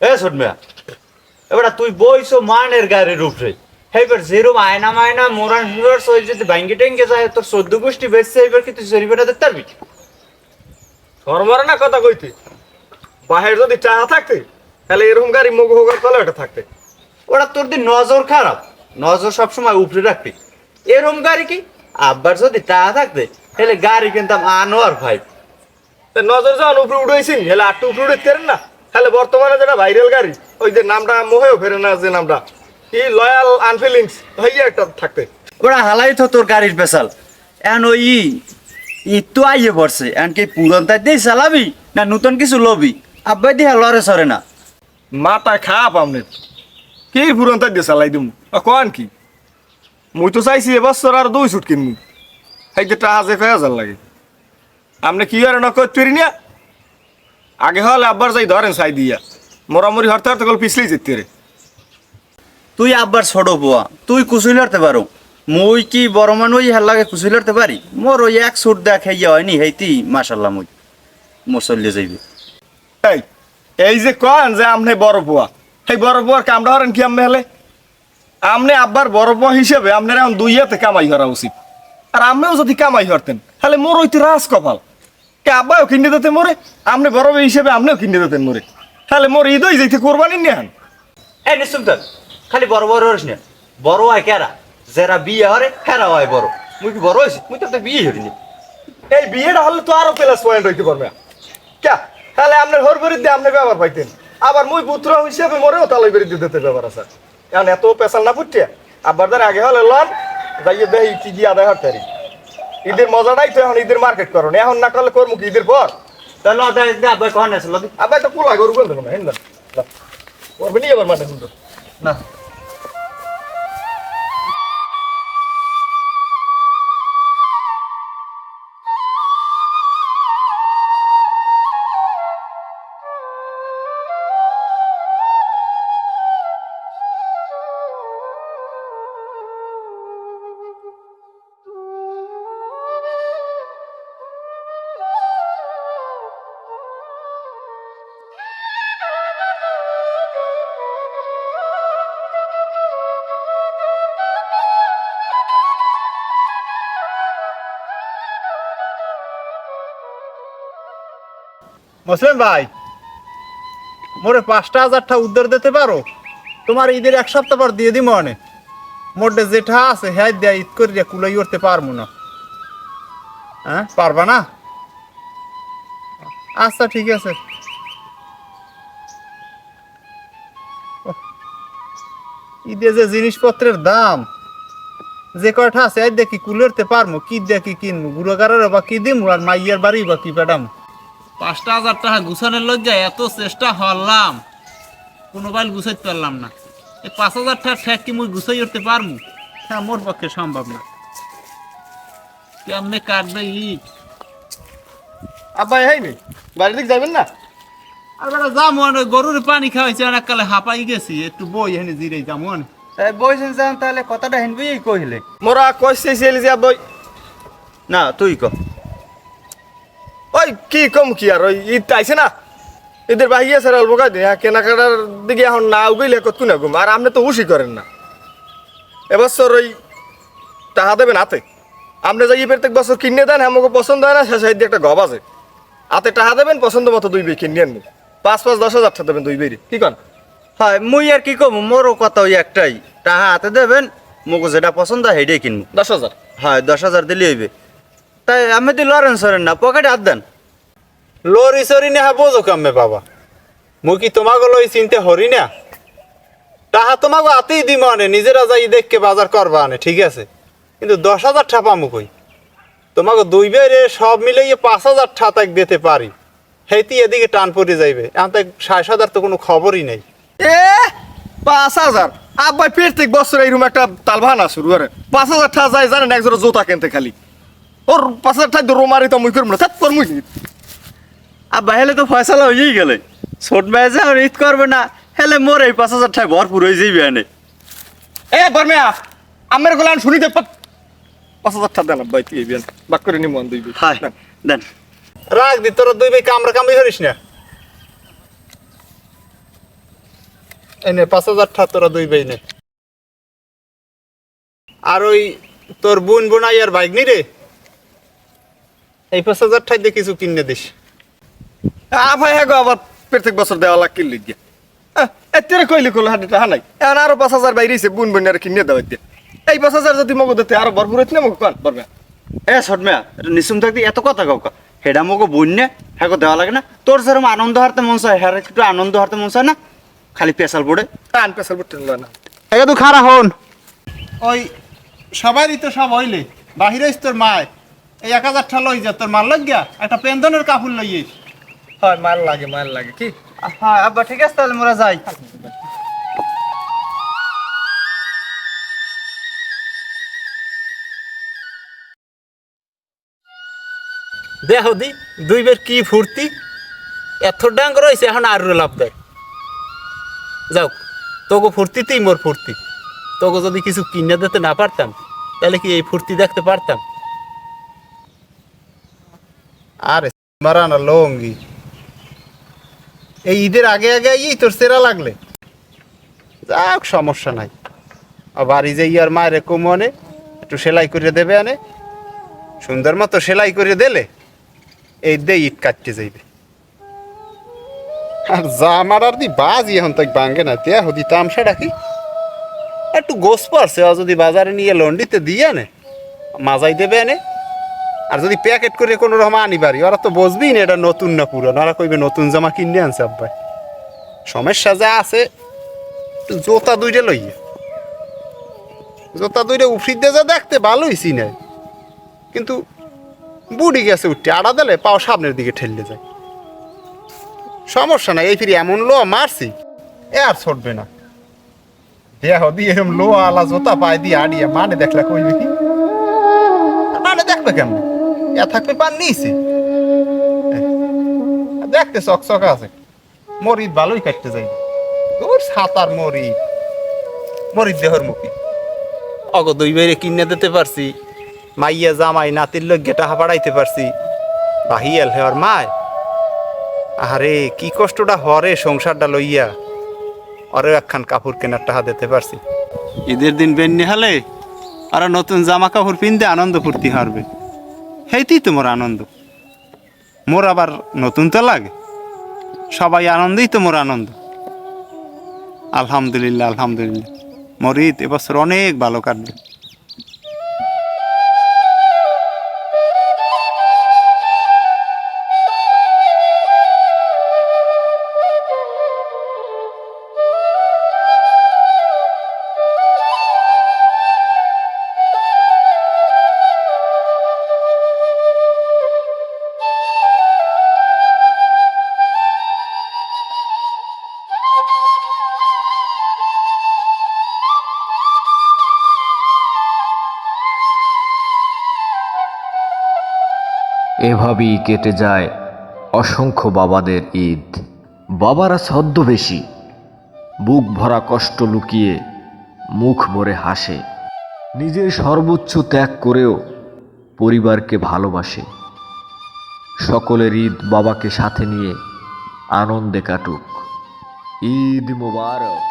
এ শোনমিয়া এবার তুই বইছো মানের গাড়ির উপরে। এইবার যেরম আয়না মায়না মোরান সুরার সই যদি ভাঙ্গি টেঙ্গে যায় তোর চোদ্দ গোষ্ঠী বেচছে এবার কি তুই শরীফেটা দেখতে পারবি? সরমারে না কথা কইতে বাহির যদি চাহা থাকতে তাহলে এরকম গাড়ি মুখ হোগার তলে ওটা থাকতে। ওরা তোর দিন নজর খারাপ নজর সবসময় উপরে রাখবি। এরম গাড়ি কি? আব্বার যদি টাকা থাকতে তাহলে গাড়ি কিনতাম আনোয়ার ভাই। নজর যখন উপরে উঠেছি হেলে আটটু উপরে উঠে না? তাহলে বর্তমানে যেটা ভাইরাল গাড়ি ওই যে নামটা মোহেও ফেরে না যে নামটা ই লয়াল আনফিলিংস হইয়া একটা থাকতে। ওরা হালাই তো তোর গাড়ির পেশাল এখন ওই ই তো আইয়ে পড়ছে। এখন কি পুরন তাই দিয়ে চালাবি না নতুন কিছু লবি? আব্বাই দিয়ে লড়ে সরে না। মাথায় খাপ আমনে। কি তাই দিয়ে চালাই দিমু? কন কি? মুই তো চাইছি এবছর আর দুই সুট কিনমু। এই যে টাকা যে কয় হাজার লাগে। আপনি কি আর না করতে পারি না? আগে হলে আব্বার যাই ধরেন চাই দিয়া। মোরামুরি হরতে হরতে গেল পিছলেই যেতে রে। তুই আব্বার ছোট বুয়া তুই কুচুই লড়তে পারো। মুই কি বড় মানুষ হার লাগে কুচুই লড়তে পারি? মোর ওই এক সুট দেখ হেইয়া হয়নি হেইতি মাশাল্লাহ মুই মোর চলিয়ে যাইবে। এই এই যে কন যে আমনে বড় বুয়া সেই বড় বুয়ার কামটা হরেন কি আমনে হলে? আমনে আব্বার বড় বুয়া হিসেবে আপনার এখন দুইয়াতে কামাই হরা উচিত। আর আমনেও যদি কামাই হরতেন তাহলে মোর ওইতে রাজ কপাল। কে আব্বাও কিনে দিতে মোরে আপনি বড় বউ হিসেবে আপনিও কিনে দিতেন মোরে। তাহলে মোর ঈদই যাইতে কোরবানি নেন এই নিশ্চুম তো খালি বড় বড় হরিস না। বড় হয় কেরা? যারা বিয়ে হরে হেরা হয় বড়। মুই কি বড় হয়েছি? মুই তো একটা বিয়ে হরিনি। এই বিয়েটা হলে তো আরও প্লাস পয়েন্ট হইতে পারবে। কে তাহলে আপনার হর বিরুদ্ধে আপনি ব্যবহার পাইতেন। আবার মুই পুত্র হিসেবে মোরেও তালই বিরুদ্ধে দিতে ব্যবহার আছে। এখন এত পেশাল না ফুটছে আবার আগে হলে লন যাইয়ে দেই কি কি আদায় হতে ঈদের মজাটাই তো এখন ঈদের মার্কেট করো এখন না করলে করব কি ঈদের পর? তাহলে আব্বাই কখন আসল? আবার তো কুলা গরু বন্ধ না হিন্দন করবে নি আবার মানে না। মুসলিম ভাই, মোরে পাঁচটা হাজারটা উদ্ধার দিতে পারো? তোমার ঈদের এক সপ্তাহ পর দিয়ে দিই মনে মোটে যেটা আছে হ্যাঁ দেয়া ঈদ করে দিয়া কুলাই করতে পারব না। হ্যাঁ পারবা না? আচ্ছা ঠিক আছে। ঈদে যে জিনিসপত্রের দাম, যে কয়টা আছে আর দেখি কুলেরতে পারব কি দেখি কিনবো গুড়াগারের বা কি দিমু, আর মাইয়ার বাড়ি বা কি পেটামু পাঁচটা হাজার টাকা গুছানোর লজ্জায় এত চেষ্টা হলাম কোনো বাইল গুছাইতে পারলাম না। এই পাঁচ হাজার টাকা ঠেক কি মুই গুছাই উঠতে পারব হ্যাঁ মোর পক্ষে সম্ভব না। কেমনে কাটবে ইট? আব্বা এই নি বাড়ির দিকে যাবেন না? আর বেটা যাম ওই গরুর পানি খাওয়াইছে অনেক কালে হাঁপাই গেছি। একটু বই এখানে জিরে যাম বইছেন যান তাহলে কথাটা হেনবি কইলে মোরা কইছে ছেলে যে আব্বাই না তুই ক। ওই কি কম কি আর ওই ঈদ আইছে না। ঈদের বাহি আছে অল্প কাজ হ্যাঁ কেনাকাটার দিকে এখন না উগিলে কত না ঘুম? আর আপনি তো উসি করেন না। এবছর ওই টাকা দেবেন হাতে। আপনি যাই প্রত্যেক বছর কিনে দেন আমাকে পছন্দ হয় না শেষ দিয়ে একটা গব আছে। হাতে টাকা দেবেন পছন্দ মতো দুই বই কিনে আনবেন পাঁচ পাঁচ দশ হাজার টাকা দেবেন দুই বেরি কি কন? হয় মুই আর কি কম মোরও কথা ওই একটাই। টাকা হাতে দেবেন মোক যেটা পছন্দ হয় সেটাই কিনবো। দশ হাজার? হয় দশ হাজার দিলে হইবে। তাই আমি তো লরেন সরেন না পকেটে হাত দেন। লরি সরি নেহা বোঝো কামে বাবা? মু কি তোমাকে লই চিনতে হরি না? তাহা তোমাকে আতেই দিম আনে নিজেরা যাই দেখকে বাজার করবা আনে ঠিক আছে? কিন্তু দশ হাজার ঠাপা মুখই তোমাকে দুই বেরে সব মিলিয়ে পাঁচ হাজার ঠাতাক দিতে পারি। হেইতি এদিকে টান পড়ে যাইবে এখন তো ষাট হাজার তো কোনো খবরই নেই। এ পাঁচ হাজার? আব্বাই প্রত্যেক বছর এইরকম একটা তালভান করে। পাঁচ হাজার টাকা যায় জানেন একজোড়া জোতা কিনতে খালি। ওর পাঁচ হাজার টাকা রোমারি তো মুই করব না তোর মুই। আব্বা হেলে তো ফয়সালা হয়েই গেলে। ছোট ভাই যে আর ঈদ করবে না হেলে মোর এই পাঁচ হাজার টাকা ভরপুর হয়ে যাইবে এনে। এ বর্মিয়া আমের গোলান শুনি দে পাঁচ হাজার টাকা দেন আব্বাই তুই বিয়ান। বাক করে নিমন দুই বিল। হয় দেন। রাখ দি তোরা দুই ভাই কামড়া কামড়ি করিস না? এনে পাঁচ হাজার টা তোরা দুই বেই নে। আর ওই তোর বোন বোনাই আর বাইক নি রে? এই পাঁচ হাজার ঠাই দিয়ে কিছু কিনে দিস। আ ভাই হ্যাঁ গো আবার প্রত্যেক বছর দেওয়া লাগ কিনলি গিয়া। এতে কইলি কল হাতে টাহা নাই। এখন আরও পাঁচ হাজার বাইরেছে বুন বুন আর কিনে দেওয়া দিয়ে এই পাঁচ হাজার যদি মগো দিতে আরও ভরপুর হইতে না মগো কান? পারবে এ সটমিয়া এটা নিসুম থাকতে এত কথা কাউকা হেডা মোকে বন্যে হ্যাঁ দেওয়া লাগে না। তোর সেরকম আনন্দ হারতে মন চায় হ্যাঁ একটু আনন্দ হারতে মন চায় না খালি পেশাল পড়ে টান পেশাল বুটতে না। একে তুই খারা হন। ওই সবারই তো সব হইলে বাহিরে তোর মায়। এই এক হাজার টা লই যা তোর মাল লাগিয়া একটা পেন্দনের কাপড় লইয়েস হয় মাল লাগে মাল লাগে কি? হ্যাঁ আব্বা ঠিক আছে তাহলে মোরা যাই। দেহ দি দুই বের কি ফুর্তি? এত ডাঙ্গ রয়েছে এখন আর লাভ দেয়। যাও তোকে ফুর্তিতেই মোর ফুর্তি। তোকে যদি কিছু কিনে দিতে না পারতাম তাহলে কি এই ফুর্তি দেখতে পারতাম? আরে, মারা না লঙ্গি। এই ঈদের আগে আগে এই তোর সেরা লাগলে। যাক, সমস্যা নাই। আর বাড়ি যে ইয়ার মায়ের কমনে একটু সেলাই করে দেবে আনে। সুন্দর মতো সেলাই করে দিলে, এই দে ইট কাটতে যাইবে। আর জামার আর দি, বাজি এখন তাই ভাঙ্গে না। তে হদি তামসা ডাকি একটু গোস পারছে যদি বাজারে নিয়ে লন্ডিতে দিয়ে আনে, মাজাই দেবে এনে আর যদি প্যাকেট করে কোনো রকম আনি পারি ওরা তো বুঝবি না এটা নতুন না পুরো ওরা কইবে, নতুন জামা কিনে আনছে আব্বাই সমস্যা যা আছে জোতা দুইটা লইয়ে। জোতা দুইটা উফরিতে যা দেখতে ভালোই চিনে কিন্তু বুড়ি গেছে উঠতে, আড়া দিলে পাও সামনের দিকে ঠেললে যায়। সমস্যা নাই, এই ফিরি এমন লো মারছি, এ আর ছড়বে না। দেহ দিয়ে এরম লো আলা জোতা পায়ে দিয়ে আড়িয়ে মানে দেখলে কইবে কি? মানে দেখবে কেমন? এ থাকবে পান নিয়েছি দেখতে চক চক আছে। মরিদ ভালোই কাটতে যাই ওর সাতার মরিদ। মরিদ দেহর মুখী। অগ দুই বাইরে কিনে দিতে পারছি। মাইয়া জামাই নাতির লোক গেটা হাঁপাড়াইতে পারছি। বাহিয়াল হেওয়ার মায়। আরে কি কষ্টটা হরে সংসারটা লইয়া। অরে একখান কাপড় কেনার টাকা দিতে পারছি। ঈদের দিন বেন্নি হলে আর নতুন জামা কাপড় পিনতে আনন্দ ফুর্তি হারবে। হেইতেই তো মোর আনন্দ। মোর আবার নতুন তো লাগে। সবাই আনন্দেই তো মোর আনন্দ। আলহামদুলিল্লাহ আলহামদুলিল্লাহ। মোর ঈদ এবছর অনেক ভালো কাটবে। এভাবেই কেটে যায় অসংখ্য বাবাদের ঈদ। বাবারা ছদ্মবেশী, বুক ভরা কষ্ট লুকিয়ে মুখ ভরে হাসে। নিজের সর্বোচ্চ ত্যাগ করেও পরিবারকে ভালোবাসে। সকলের ঈদ বাবাকে সাথে নিয়ে আনন্দে কাটুক। ঈদ মোবারক।